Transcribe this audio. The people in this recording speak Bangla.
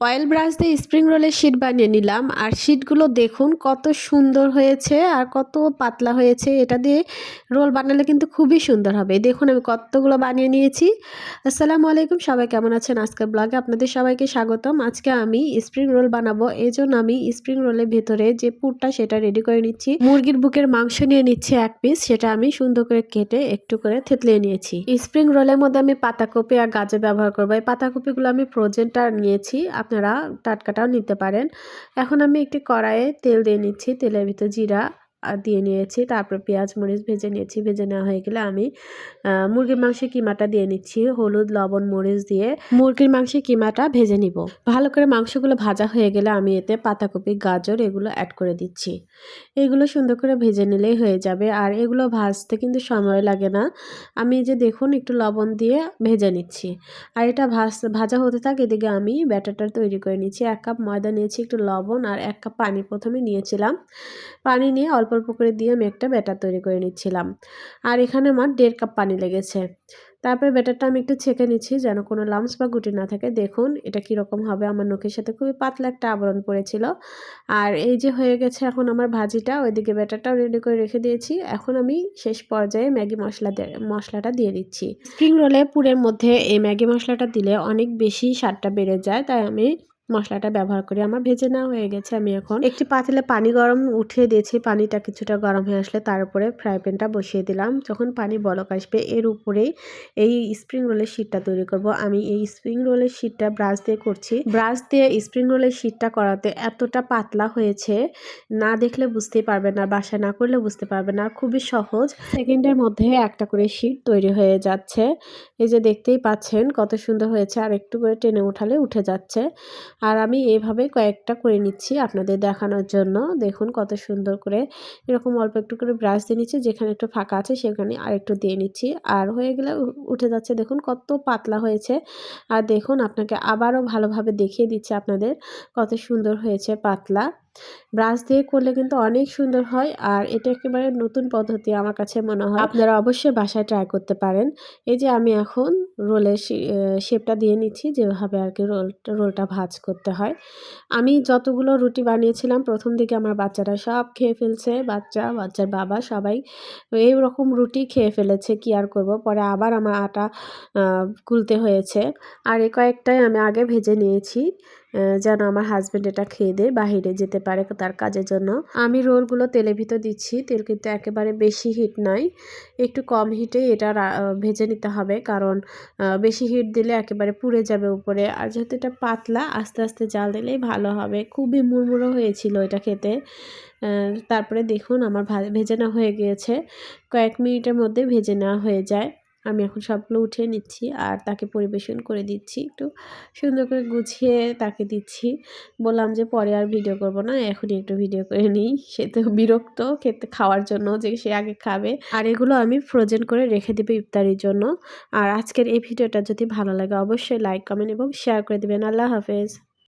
অয়েল ব্রাশ দিয়ে স্প্রিং রোলের শিট বানিয়ে নিলাম। আর শিটগুলো দেখুন কত সুন্দর হয়েছে আর কত পাতলা হয়েছে। এটা দিয়ে রোল বানালে কিন্তু খুবই সুন্দর হবে। দেখুন আমি কতগুলো বানিয়ে নিয়েছি। আসসালামু আলাইকুম, সবাই কেমন আছেন? আজকের ব্লগে আপনাদের সবাইকে স্বাগতম। আজকে আমি স্প্রিং রোল বানাবো। এই জন্য আমি স্প্রিং রোলের ভেতরে যে পুরটা সেটা রেডি করে নিচ্ছি। মুরগির বুকের মাংস নিয়ে নিচ্ছি এক পিস। সেটা আমি সুন্দর করে কেটে একটু করে থেতলিয়ে নিয়েছি। স্প্রিং রোলের মধ্যে আমি পাতাকপি আর গাজর ব্যবহার করব। এই পাতাকপিগুলো আমি ফ্রোজেনটা নিয়েছি। আপনারা টাটকাটাও নিতে পারেন। এখন আমি একটি কড়াইয়ে তেল দিয়ে নিচ্ছি। তেলের ভিতর জিরা দিয়ে নিয়েছি। তারপর পেঁয়াজ, মরিচ ভেজে নিয়েছি। ভেজে নেওয়া হয়ে গেলে আমি মুরগির মাংসের কিমাটা দিয়ে নিচ্ছি। হলুদ, লবণ, মরিচ দিয়ে মুরগির মাংসের কিমাটা ভেজে নিব। ভালো করে মাংসগুলো ভাজা হয়ে গেলে আমি এতে পাতাকপি, গাজর এগুলো অ্যাড করে দিচ্ছি। এগুলো সুন্দর করে ভেজে নিলেই হয়ে যাবে। আর এগুলো ভাজতে কিন্তু সময় লাগে না। আমি যে দেখুন একটু লবণ দিয়ে ভেজে নিচ্ছি। আর এটা ভাজ, ভাজা হতে থাকে এদিকে আমি ব্যাটারটা তৈরি করে নিচ্ছি। এক কাপ ময়দা নিয়েছি, একটু লবণ আর এক কাপ পানি প্রথমে নিয়েছিলাম। পানি নিয়ে অল্প অল্প অল্প করে দিয়ে আমি একটা ব্যাটার তৈরি করে নিচ্ছিলাম। আর এখানে আমার দেড় কাপ পানি লেগেছে। তারপরে ব্যাটারটা আমি একটু ছেঁকে নিচ্ছি যেন কোনো লামস বা গুটি না থাকে। দেখুন, এটা কীরকম হবে। আমার নখের সাথে খুবই পাতলা একটা আবরণ পড়েছিল। আর এই যে হয়ে গেছে এখন আমার ভাজিটা, ওইদিকে ব্যাটারটাও রেডি করে রেখে দিয়েছি। এখন আমি শেষ পর্যায়ে ম্যাগি মশলা মশলাটা দিয়ে দিচ্ছি। স্প্রিং রোলে পুরের মধ্যে এই ম্যাগি মশলাটা দিলে অনেক বেশি স্বাদটা বেড়ে যায়। তাই আমি মশলাটা ব্যবহার করি। আমার ভেজে নেওয়া হয়ে গেছে আমি এখন। একটি পাতিলে পানি গরম উঠিয়ে দিয়েছি। পানিটা কিছুটা গরম হয়ে আসলে তার উপরে ফ্রাই প্যানটা বসিয়ে দিলাম। যখন পানি বলক আসবে, এর উপরেই এই স্প্রিং রোলের শিটটা তৈরি করব। আমি এই স্প্রিং রোলের শিটটা ব্রাশ দিয়ে করছি। ব্রাশ দিয়ে স্প্রিং রোলের শিটটা করাতে এতটা পাতলা হয়েছে, না দেখলে বুঝতেই পারবে না বাসা না করলে বুঝতে পারবে না। খুবই সহজ। সেকেন্ডের মধ্যে একটা করে শিট তৈরি হয়ে যাচ্ছে। এই যে দেখতেই পাচ্ছেন কত সুন্দর হয়েছে। আর একটু করে টেনে উঠালে উঠে যাচ্ছে। আর আমি এইভাবে কয়েকটা করে নিচ্ছি আপনাদের দেখানোর জন্য। দেখুন কত সুন্দর করে এরকম অল্প একটু করে ব্রাশ দিয়ে নিচ্ছি, যেখানে একটু ফাঁকা আছে সেখানে আর একটু দিয়ে নিচ্ছি। আর হয়ে গেলে উঠে যাচ্ছে দেখুন কত পাতলা হয়েছে। আর দেখুন আপনাকে আবারও ভালোভাবে দেখিয়ে দিচ্ছে আপনাদের কত সুন্দর হয়েছে পাতলা। ব্রাশ দিয়ে করলে কিন্তু অনেক সুন্দর হয় আর এটা একেবারে নতুন পদ্ধতি আমার কাছে মনে হয়। আপনারা অবশ্যই বাসায় ট্রাই করতে পারেন। এই যে আমি এখন রোলের শেপটা দিয়ে নিচ্ছি যেভাবে আর কি রোল রোলটা ভাজ করতে হয়। আমি যতগুলো রুটি বানিয়েছিলাম, প্রথম দিকে আমার বাচ্চারা সব খেয়ে ফেলছে, বাচ্চা, বাচ্চার বাবা সবাই এই রকম রুটি খেয়ে ফেলেছে, কি আর করব? পরে আবার আমার আটা গুলতে হয়েছে। আর এ কয়েকটাই আমি আগে ভেজে নিয়েছি। যেন আমার হাজব্যান্ড এটা খেয়ে দেয়, বাহিরে যেতে পারে তার কাজের জন্য। আমি রোলগুলো তেলের ভিতর দিচ্ছি, তেল কিন্তু একেবারে বেশি হিট নয় একটু কম হিটে এটা ভেজে নিতে হবে কারণ বেশি হিট দিলে একেবারে পুড়ে যাবে উপরে। আর যেহেতু এটা পাতলা, আস্তে আস্তে জাল দিলেই ভালো হবে। খুবই মুড়মুড়ো হয়েছিল এটা খেতে। তারপরে দেখুন আমার ভেজে নেওয়া হয়ে গিয়েছে। কয়েক মিনিটের মধ্যে ভেজে নেওয়া হয়ে যায়। আমি এখন সবগুলো উঠিয়ে নিচ্ছি আর তাকে পরিবেশন করে দিচ্ছি একটু সুন্দর করে গুছিয়ে তাকে দিচ্ছি। বললাম যে পরে আর ভিডিও করব না, এখনই একটু ভিডিও করে নিই। সে তো বিরক্ত খেতে, খাওয়ার জন্য যে সে আগে খাবে। আর এগুলো আমি ফ্রোজেন করে রেখে দেবো ইফতারির জন্য। আর আজকের এই ভিডিওটা যদি ভালো লাগে অবশ্যই লাইক কমেন্ট এবং শেয়ার করে দেবেন। আল্লাহ হাফেজ।